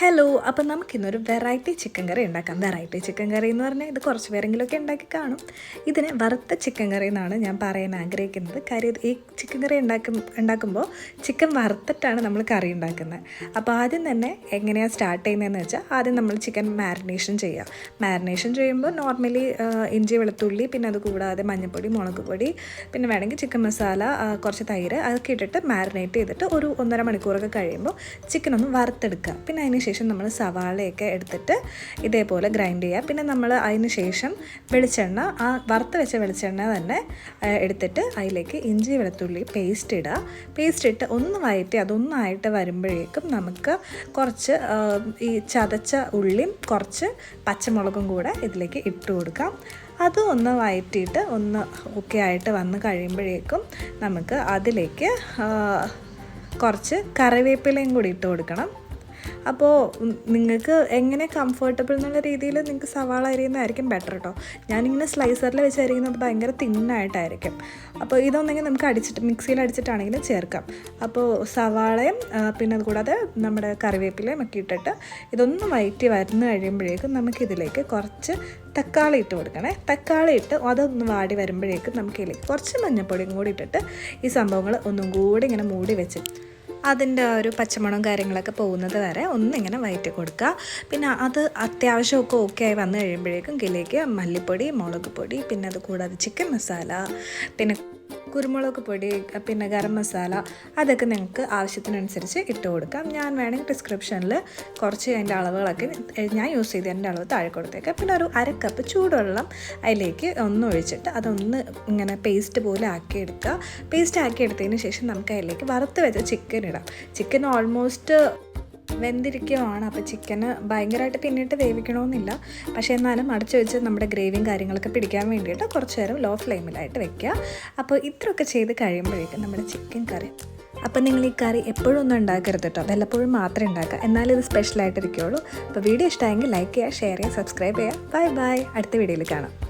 Hello അപ്പം നമുക്കിന്നൊരു variety chicken കറി ഉണ്ടാക്കാം. വെറൈറ്റി ചിക്കൻ കറി എന്ന് പറഞ്ഞാൽ ഇത് കുറച്ച് പേരെങ്കിലുമൊക്കെ ഉണ്ടാക്കി കാണും. ഇതിന് വറുത്ത ചിക്കൻ കറി എന്നാണ് ഞാൻ പറയാൻ ആഗ്രഹിക്കുന്നത്. കാര്യം ഈ ചിക്കൻ കറി ഉണ്ടാക്കും ഉണ്ടാക്കുമ്പോൾ ചിക്കൻ വറുത്തിട്ടാണ് നമ്മൾ കറി ഉണ്ടാക്കുന്നത്. അപ്പോൾ ആദ്യം തന്നെ എങ്ങനെയാണ് സ്റ്റാർട്ട് ചെയ്യുന്നതെന്ന് വെച്ചാൽ ആദ്യം നമ്മൾ ചിക്കൻ മാരിനേഷൻ ചെയ്യുക മാരിനേഷൻ ചെയ്യുമ്പോൾ നോർമലി ഇഞ്ചി വെളുത്തുള്ളി പിന്നെ അത് കൂടാതെ മഞ്ഞൾപ്പൊടി മുളക് പൊടി പിന്നെ വേണമെങ്കിൽ ചിക്കൻ മസാല കുറച്ച് തൈര് അതൊക്കെ ഇട്ടിട്ട് മാരിനേറ്റ് ചെയ്തിട്ട് ഒരു ഒന്നര മണിക്കൂറൊക്കെ കഴിയുമ്പോൾ ചിക്കൻ ഒന്ന് വറുത്തെടുക്കുക. പിന്നെ അതിന് ശേഷം നമ്മൾ സവാളയൊക്കെ എടുത്തിട്ട് ഇതേപോലെ ഗ്രൈൻഡ് ചെയ്യുക. പിന്നെ നമ്മൾ അതിന് ശേഷം വെളിച്ചെണ്ണ ആ വറുത്ത് വെച്ച വെളിച്ചെണ്ണ തന്നെ എടുത്തിട്ട് അതിലേക്ക് ഇഞ്ചി വെളുത്തുള്ളി പേസ്റ്റ് ഇടുക. പേസ്റ്റ് ഇട്ട് ഒന്ന് വയറ്റി അതൊന്നായിട്ട് വരുമ്പോഴേക്കും നമുക്ക് കുറച്ച് ഈ ചതച്ച ഉള്ളിയും കുറച്ച് പച്ചമുളകും കൂടെ ഇതിലേക്ക് ഇട്ട് കൊടുക്കാം. അതും ഒന്ന് വയറ്റിയിട്ട് ഒന്ന് ഓക്കെ ആയിട്ട് വന്ന് കഴിയുമ്പോഴേക്കും നമുക്ക് അതിലേക്ക് കുറച്ച് കറിവേപ്പിലയും കൂടി ഇട്ട് കൊടുക്കണം. അപ്പോൾ നിങ്ങൾക്ക് എങ്ങനെ കംഫർട്ടബിൾ എന്നുള്ള രീതിയിൽ നിങ്ങൾക്ക് സവാള അരിയുന്നതായിരിക്കും ബെറ്റർ കേട്ടോ ഞാനിങ്ങനെ സ്ലൈസറിൽ വെച്ച് അരിയുന്നത് ഭയങ്കര തിന്നായിട്ടായിരിക്കും. അപ്പോൾ ഇതൊന്നെങ്കിൽ നമുക്ക് അടിച്ചിട്ട് മിക്സിയിൽ അടിച്ചിട്ടാണെങ്കിലും ചേർക്കാം. അപ്പോൾ സവാളയും പിന്നെ അതുകൂടാതെ നമ്മുടെ കറിവേപ്പിലയും ഒക്കെ ഇട്ടിട്ട് ഇതൊന്ന് വയറ്റി വരുന്ന കഴിയുമ്പോഴേക്കും നമുക്കിതിലേക്ക് കുറച്ച് തക്കാളി ഇട്ട് കൊടുക്കണേ. തക്കാളി ഇട്ട് അതൊന്ന് വാടി വരുമ്പോഴേക്കും നമുക്ക് ഇതിലേക്ക് കുറച്ച് മഞ്ഞൾപ്പൊടിയും കൂടി ഇട്ടിട്ട് ഈ സംഭവങ്ങൾ ഒന്നും കൂടി ഇങ്ങനെ മൂടി വെച്ച് അതിന്റെ ഒരു പച്ചമണം കാര്യങ്ങളൊക്കെ പോകുന്നത് വരെ ഒന്നിങ്ങനെ വയറ്റി കൊടുക്കുക. പിന്നെ അത് അത്യാവശ്യമൊക്കെ ഓക്കെ ആയി വന്നു കഴിയുമ്പോഴേക്കും കിലേക്ക് മല്ലിപ്പൊടി മുളക് പൊടി പിന്നെ അത് കൂടാതെ ചിക്കൻ മസാല പിന്നെ കുരുമുളക് പൊടി പിന്നെ ഗരം മസാല അതൊക്കെ നിങ്ങൾക്ക് ആവശ്യത്തിനനുസരിച്ച് ഇട്ട് കൊടുക്കാം. ഞാൻ വേണമെങ്കിൽ ഡിസ്ക്രിപ്ഷനിൽ കുറച്ച് അതിന്റെ അളവുകളൊക്കെ ഞാൻ യൂസ് ചെയ്ത് എന്റെ അളവ് താഴെ കൊടുത്തേക്കാം. പിന്നെ ഒരു അര കപ്പ് ചൂടുവെള്ളം അതിലേക്ക് ഒന്ന് ഒഴിച്ചിട്ട് അതൊന്ന് ഇങ്ങനെ പേസ്റ്റ് പോലെ ആക്കിയെടുക്കുക. പേസ്റ്റ് ആക്കിയെടുത്തതിന് ശേഷം നമുക്ക് അതിലേക്ക് വറുത്ത് വെച്ച ചിക്കൻ ഇടാം. ചിക്കൻ ഓൾമോസ്റ്റ് വെന്തിരിക്കുകയാണ് അപ്പോൾ ചിക്കന് ഭയങ്കരമായിട്ട് പിന്നിട്ട് വേവിക്കണമെന്നില്ല പക്ഷേ എന്നാലും അടച്ചു വെച്ച് നമ്മുടെ ഗ്രേവിയും കാര്യങ്ങളൊക്കെ പിടിക്കാൻ വേണ്ടിയിട്ട് കുറച്ച് നേരം ലോ ഫ്ലെയിമിലായിട്ട് വെക്കുക. അപ്പോൾ ഇത്രയൊക്കെ ചെയ്ത് കഴിയുമ്പോഴേക്കും നമ്മുടെ ചിക്കൻ കറി. അപ്പോൾ നിങ്ങൾ ഈ കറി എപ്പോഴും ഒന്നും ഉണ്ടാക്കരുത് കേട്ടോ. വല്ലപ്പോഴും മാത്രമേ ഉണ്ടാക്കുക. എന്നാലും ഇത് സ്പെഷ്യലായിട്ടിരിക്കുകയുള്ളൂ അപ്പോൾ വീഡിയോ ഇഷ്ടമായെങ്കിൽ ലൈക്ക് ചെയ്യുക ഷെയർ ചെയ്യുക സബ്സ്ക്രൈബ് ചെയ്യുക. ബൈ ബൈ അടുത്ത വീഡിയോയിൽ കാണാം.